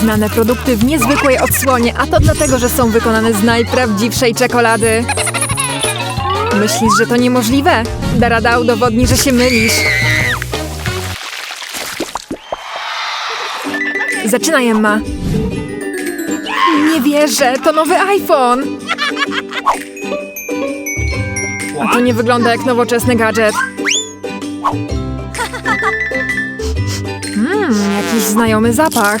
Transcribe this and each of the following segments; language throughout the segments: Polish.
Znane produkty w niezwykłej odsłonie, a to dlatego, że są wykonane z najprawdziwszej czekolady. Myślisz, że to niemożliwe? Darada udowodni, że się mylisz. Zaczynaj, Emma. Nie wierzę, to nowy iPhone. A to nie wygląda jak nowoczesny gadżet. Mmm, jakiś znajomy zapach.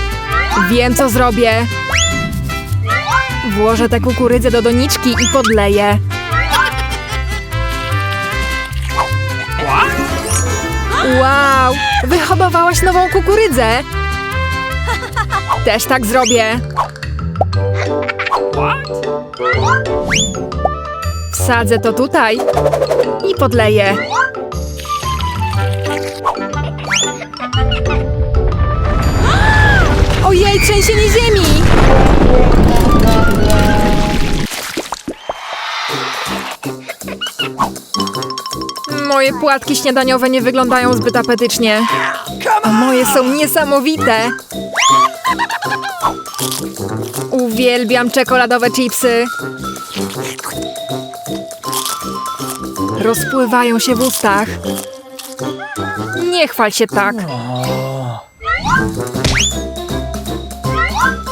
Wiem, co zrobię. Włożę tę kukurydzę do doniczki i podleję. Wow! Wyhodowałaś nową kukurydzę! Też tak zrobię. Wsadzę to tutaj i podleję. Trzęsienie ziemi! Moje płatki śniadaniowe nie wyglądają zbyt apetycznie. A moje są niesamowite. Uwielbiam czekoladowe chipsy. Rozpływają się w ustach. Nie chwal się tak.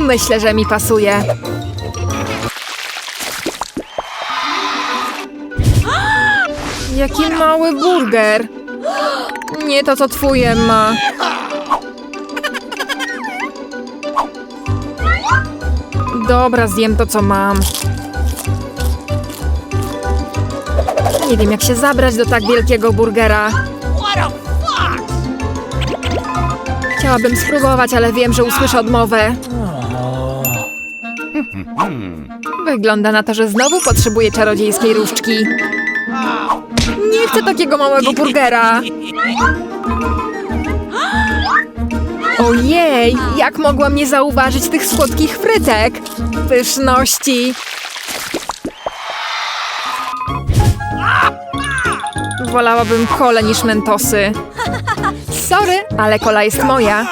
Myślę, że mi pasuje. Jaki mały burger. Nie to, co twój, Emma. Dobra, zjem to, co mam. Nie wiem, jak się zabrać do tak wielkiego burgera. Chciałabym spróbować, ale wiem, że usłyszę odmowę. Wygląda na to, że znowu potrzebuję czarodziejskiej różdżki. Nie chcę takiego małego burgera. Ojej, jak mogłam nie zauważyć tych słodkich frytek? Pyszności. Wolałabym kole niż mentosy. Sorry, ale kola jest moja.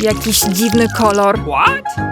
Jakiś dziwny kolor. What?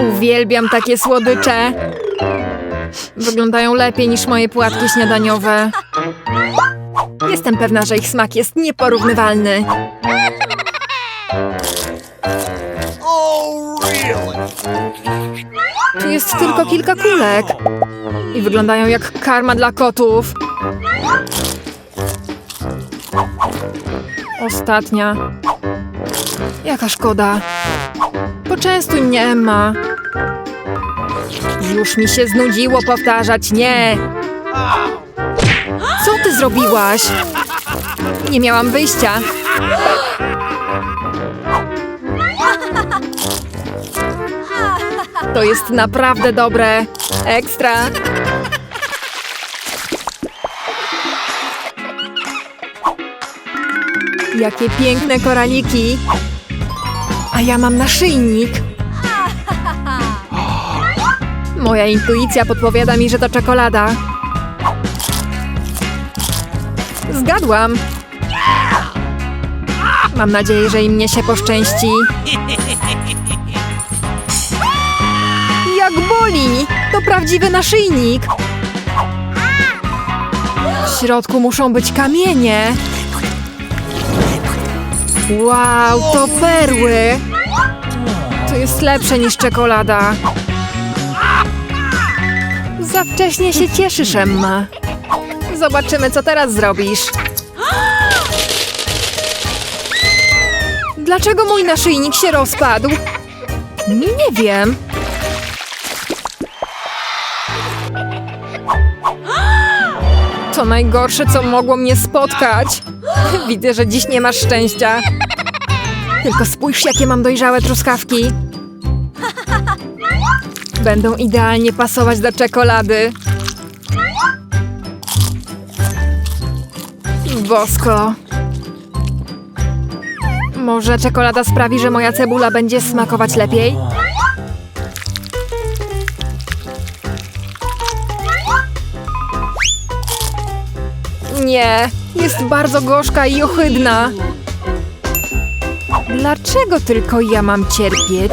Uwielbiam takie słodycze. Wyglądają lepiej niż moje płatki śniadaniowe. Jestem pewna, że ich smak jest nieporównywalny. Tu jest tylko kilka kulek. I wyglądają jak karma dla kotów. Ostatnia. Jaka szkoda. Poczęstuj mnie, Emma. Już mi się znudziło powtarzać nie. Co ty zrobiłaś? Nie miałam wyjścia. To jest naprawdę dobre. Ekstra. Jakie piękne koraliki. A ja mam naszyjnik. Moja intuicja podpowiada mi, że to czekolada. Zgadłam. Mam nadzieję, że i mnie się poszczęści. Jak boli! To prawdziwy naszyjnik! W środku muszą być kamienie. Wow, to perły! Jest lepsze niż czekolada. Za wcześnie się cieszysz, Emma. Zobaczymy, co teraz zrobisz. Dlaczego mój naszyjnik się rozpadł? Nie wiem. To najgorsze, co mogło mnie spotkać. Widzę, że dziś nie masz szczęścia. Tylko spójrz, jakie mam dojrzałe truskawki. Będą idealnie pasować do czekolady. Bosko. Może czekolada sprawi, że moja cebula będzie smakować lepiej? Nie, jest bardzo gorzka i ohydna. Dlaczego tylko ja mam cierpieć?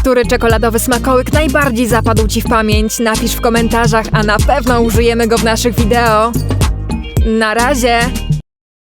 Który czekoladowy smakołyk najbardziej zapadł Ci w pamięć? Napisz w komentarzach, a na pewno użyjemy go w naszych wideo. Na razie!